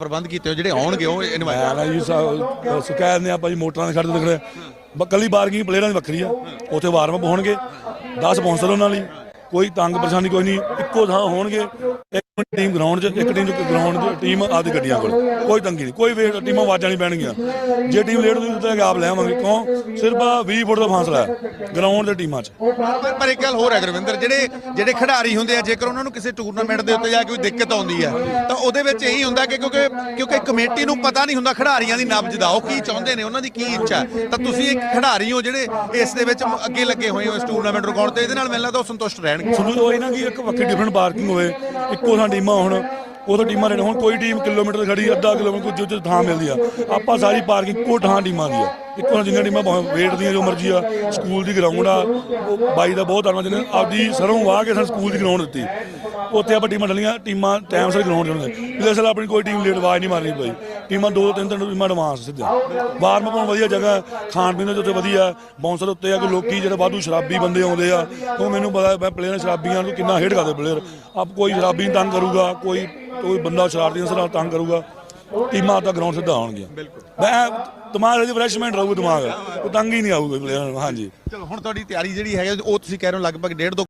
ਪ੍ਰਬੰਧ ਕੀਤੇ ਹੋ ਜਿਹੜੇ ਆਉਣਗੇ ਉਹ ਇਨਵਾਈਟ ਨਾ ਜੀ ਸ਼ਿਕਾਇਤ ਨੇ ਆਪਾਂ ਜੀ ਮੋਟਰਾਂ ਦੇ ਖੜ੍ਹਦੇ ਦਿਖੜੇ ਕੱਲੀ ਬਾਰਗਿੰਗ ਪਲੇਅਰਾਂ ਦੀ ਵੱਖਰੀ ਆ। ਉੱਥੇ ਵਾਰਮ ਹੋਣਗੇ। 10 ਬੌਂਸਰ ਉਹਨਾਂ ਲਈ। ਕੋਈ ਤੰਗ ਪਰੇਸ਼ਾਨੀ ਕੋਈ ਨਹੀਂ, ਇੱਕੋ ਥਾਂ ਹੋਣਗੇ, ਇੱਕ ਟੀਮ ਗਰਾਊਂਡ 'ਚ, ਇੱਕ ਟੀਮ ਗਰਾਊਂਡ 'ਚ ਟੀਮ ਆਪਦੀ ਗੱਡੀਆਂ ਕੋਲ। ਕੋਈ ਤੰਗੀ ਨਹੀਂ, ਕੋਈ ਵੇਟ ਟੀਮਾਂ ਆਵਾਜ਼ਾਂ ਨਹੀਂ ਪੈਣਗੀਆਂ। ਜੇ ਟੀਮ ਲੇਟ ਹੋਈ ਤਾਂ ਆਪ ਲੈ ਆਵਾਂਗੇ। ਕਿਉਂ? ਸਿਰਫ 20 ਫੁੱਟ ਦਾ ਫਾਸਲਾ ਹੈ ਗਰਾਊਂਡ ਦੇ ਟੀਮਾਂ 'ਚ। ਪਰ ਪਰ ਇੱਕ ਗੱਲ ਹੋਰ ਹੈ ਗੁਰਵਿੰਦਰ, ਜਿਹੜੇ ਜਿਹੜੇ ਖਿਡਾਰੀ ਹੁੰਦੇ ਆ, ਜੇਕਰ ਉਹਨਾਂ ਨੂੰ ਕਿਸੇ ਟੂਰਨਾਮੈਂਟ ਦੇ ਉੱਤੇ ਜਾ ਕੇ ਕੋਈ ਦਿੱਕਤ ਆਉਂਦੀ ਹੈ, ਤਾਂ ਉਹਦੇ ਵਿੱਚ ਇਹੀ ਹੁੰਦਾ ਕਿ ਕਿਉਂਕਿ ਕਿਉਂਕਿ ਕਮੇਟੀ ਨੂੰ ਪਤਾ ਨਹੀਂ ਹੁੰਦਾ ਖਿਡਾਰੀਆਂ ਦੀ ਨਬਜ਼ ਦਾ, ਉਹ ਕੀ ਚਾਹੁੰਦੇ ਨੇ, ਉਹਨਾਂ ਦੀ ਕੀ ਇੱਛਾ ਤਾਂ ਤੁਸੀਂ ਇੱਕ ਖਿਡਾਰੀ ਹੋ ਜਿਹੜੇ ਇਸ ਦੇ ਵਿੱਚ ਅੱਗੇ ਲੱਗੇ ਹੋਏ ਹੋ ਇਸ ਟੂਰਨਾਮੈਂਟ ਰਿਕਾਰਡ ਤੇ, ਇਹਦੇ ਨਾਲ ਮੈਨੂੰ ਲੱਗਦਾ ਉਹ ਸੰਤੁਸ਼ਟ ਰਹਿਣਗੇ ਸਾਨੂੰ ਉਹ ਨਾ ਕਿ ਇੱਕ ਵੱਖਰੀ ਡਿਫਰੈਂਟ ਪਾਰਕਿੰਗ ਹੋਵੇ। ਇੱਕੋ ਥਾਂ ਟੀਮਾਂ ਹੁਣ ਉਦੋਂ ਟੀਮਾਂ ਰਹਿਣ। ਹੁਣ ਕੋਈ ਟੀਮ ਕਿਲੋਮੀਟਰ ਖੜੀ, ਅੱਧਾ ਕਿਲੋਮੀਟਰ ਕੁਝ ਉੱਥੇ ਥਾਂ ਮਿਲਦੀ ਆ। ਆਪਾਂ ਸਾਰੀ ਪਾਰਕਿੰਗ ਇੱਕੋ ਥਾਂ ਟੀਮਾਂ ਦੀ ਆ। ਇੱਕੋ ਥਾਂ ਜਿੰਨੀਆਂ ਟੀਮਾਂ ਭਾਵੇਂ ਵੇਟ ਦੀਆਂ, ਜੋ ਮਰਜ਼ੀ ਆ ਸਕੂਲ ਦੀ ਗਰਾਊਂਡ ਆ, ਬਾਈ ਦਾ ਬਹੁਤ ਧੰਨਵਾਦ, ਜਿਹਨੇ ਆਪਦੀ ਸਰੋਂ ਵਾਹ ਕੇ ਸਾਨੂੰ ਸਕੂਲ ਦੀ ਗਰਾਊਂਡ ਦਿੱਤੀ। ਉੱਥੇ ਆਪਾਂ ਟੀਮਾਂ ਡਲੀਆਂ ਟੀਮਾਂ ਟਾਈਮ ਸਿਰ ਗਰਾਊਂਡ ਜਾਂਦੇ ਪਿਛਲੇ ਸਾਲ ਆਪਣੀ ਕੋਈ ਟੀਮ ਲੇਟ ਆਵਾਜ਼ ਨਹੀਂ ਮਾਰਨੀ ਪਈ। ਟੀਮਾਂ ਦੋ ਤਿੰਨ ਤਿੰਨ ਟੀਮਾਂ ਐਡਵਾਂਸ ਸਿੱਧਾ। ਵਾਰਮ ਅਪ ਵਧੀਆ ਜਗ੍ਹਾ ਖਾਣ ਪੀਣ ਦੇ ਉੱਤੇ ਵਧੀਆ ਬਾਉਂਸਰ ਉੱਤੇ ਆ ਕੋਈ ਲੋਕੀ ਜਿਹੜੇ ਵਾਧੂ ਸ਼ਰਾਬੀ ਬੰਦੇ ਆਉਂਦੇ ਆ ਉਹ ਮੈਨੂੰ ਪਤਾ ਮੈਂ ਪਲੇਅਰ ਸ਼ਰਾਬੀਆਂ ਨੂੰ ਕਿੰਨਾ ਹੇਟ ਕਰਦੇ ਪਲੇਅਰ ਆਪ ਕੋਈ ਸ਼ਰਾਬੀ ਨਹੀਂ ਤੰਗ ਕਰੂਗਾ ਕੋਈ ਕੋਈ ਬੰਦਾ ਸ਼ਰਾਰਤੀ ਅਨਸਰ ਨਾਲ ਤੰਗ ਕਰੂਗਾ। ਟੀਮਾਂ ਤਾਂ ਗਰਾਊਂਡ ਸਿੱਧਾ ਆਉਣਗੀਆਂ। ਮੈਂ ਦਿਮਾਗ ਦੀ ਫਰੈਸ਼ਮੈਂਟ ਰਹੂਗਾ ਦਿਮਾਗ। ਉਹ ਤੰਗ ਹੀ ਨਹੀਂ ਆਊਗਾ ਪਲੇਅਰ ਹਾਂਜੀ। ਚਲੋ ਹੁਣ ਤੁਹਾਡੀ ਤਿਆਰੀ ਜਿਹੜੀ ਹੈਗੀ ਉਹ ਤੁਸੀਂ ਕਹਿ ਰਹੇ ਹੋ ਲਗਭਗ ਡੇਢ ਦੋ